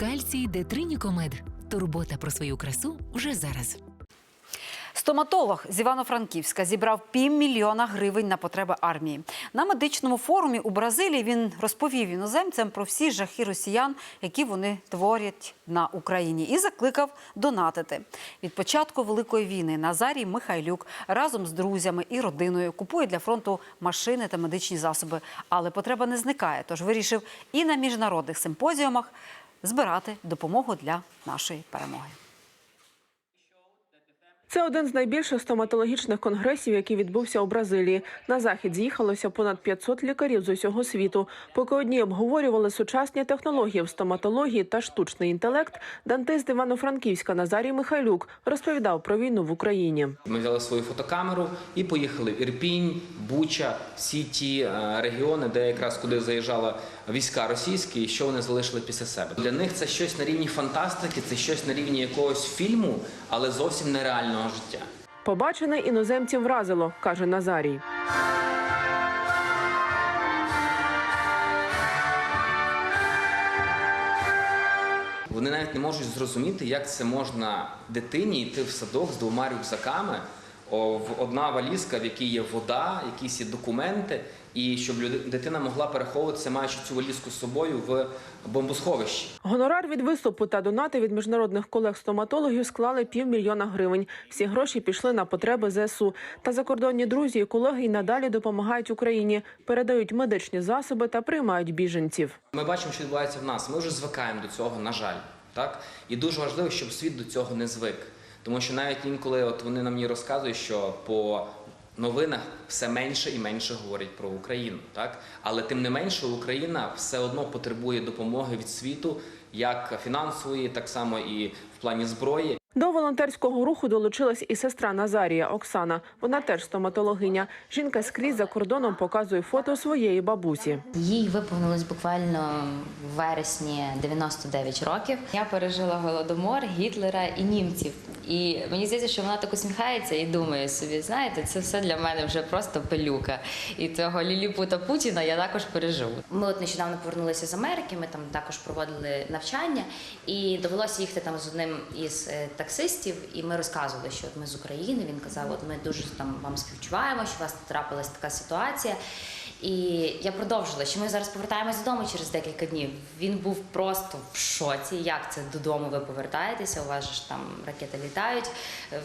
Кальцій Детринікомед. Турбота про свою красу вже зараз. Стоматолог з Івано-Франківська зібрав півмільйона гривень на потреби армії. На медичному форумі у Бразилії він розповів іноземцям про всі жахи росіян, які вони творять на Україні, і закликав донатити. Від початку великої війни Назарій Михайлюк разом з друзями і родиною купує для фронту машини та медичні засоби. Але потреба не зникає. Тож вирішив і на міжнародних симпозіумах збирати допомогу для нашої перемоги. Це один з найбільших стоматологічних конгресів, який відбувся у Бразилії. На захід з'їхалося понад 500 лікарів з усього світу. Поки одні обговорювали сучасні технології в стоматології та штучний інтелект, дантист Івано-Франківська Назарій Михайлюк розповідав про війну в Україні. Ми взяли свою фотокамеру і поїхали в Ірпінь, Буча, всі ті е, регіони, де якраз куди заїжджали війська російські, і що вони залишили після себе. Для них це щось на рівні фантастики, це щось на рівні якогось фільму, але зовсім нереального життя. Побачене іноземців вразило, каже Назарій. Вони навіть не можуть зрозуміти, як це можна дитині йти в садок з двома рюкзаками. Одна валізка, в якій є вода, якісь є документи, і щоб дитина могла переховуватися, маючи цю валізку з собою в бомбосховищі. Гонорар від виступу та донати від міжнародних колег-стоматологів склали півмільйона гривень. Всі гроші пішли на потреби ЗСУ. Та закордонні друзі і колеги й надалі допомагають Україні, передають медичні засоби та приймають біженців. Ми бачимо, що відбувається в нас. Ми вже звикаємо до цього, на жаль. Так? І дуже важливо, щоб світ до цього не звик. Тому що навіть інколи от вони нам мені розказують, що по новинах все менше і менше говорять про Україну. Так? Але тим не менше Україна все одно потребує допомоги від світу, як фінансової, так само і в плані зброї. До волонтерського руху долучилась і сестра Назарія Оксана. Вона теж стоматологиня. Жінка скрізь за кордоном показує фото своєї бабусі. Їй виповнилось буквально в вересні 99 років. Я пережила голодомор, Гітлера і німців. І мені здається, що вона так усміхається і думає собі, знаєте, це все для мене вже просто пилюка. І того Ліліпута Путіна я також переживу. Ми от нещодавно повернулися з Америки. Ми там також проводили навчання, і довелося їхати там з одним із е, таксистів. І ми розказували, що от ми з України. Він казав, от ми дуже там вам співчуваємо, що у вас трапилась така ситуація. І я продовжила, що ми зараз повертаємось додому через декілька днів. Він був просто в шоці. Як це додому ви повертаєтеся? У вас ж там ракети літають,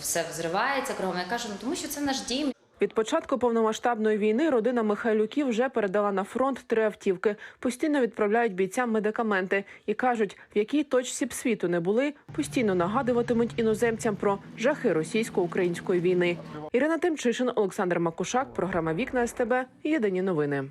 все взривається кругом. Я кажу, ну тому що це наш дім. Від початку повномасштабної війни родина Михайлюків вже передала на фронт три автівки. Постійно відправляють бійцям медикаменти і кажуть, в якій точці б світу не були, постійно нагадуватимуть іноземцям про жахи російсько-української війни. Ірина Тимчишин, Олександр Макушак, програма Вікна СТБ. Єдині новини.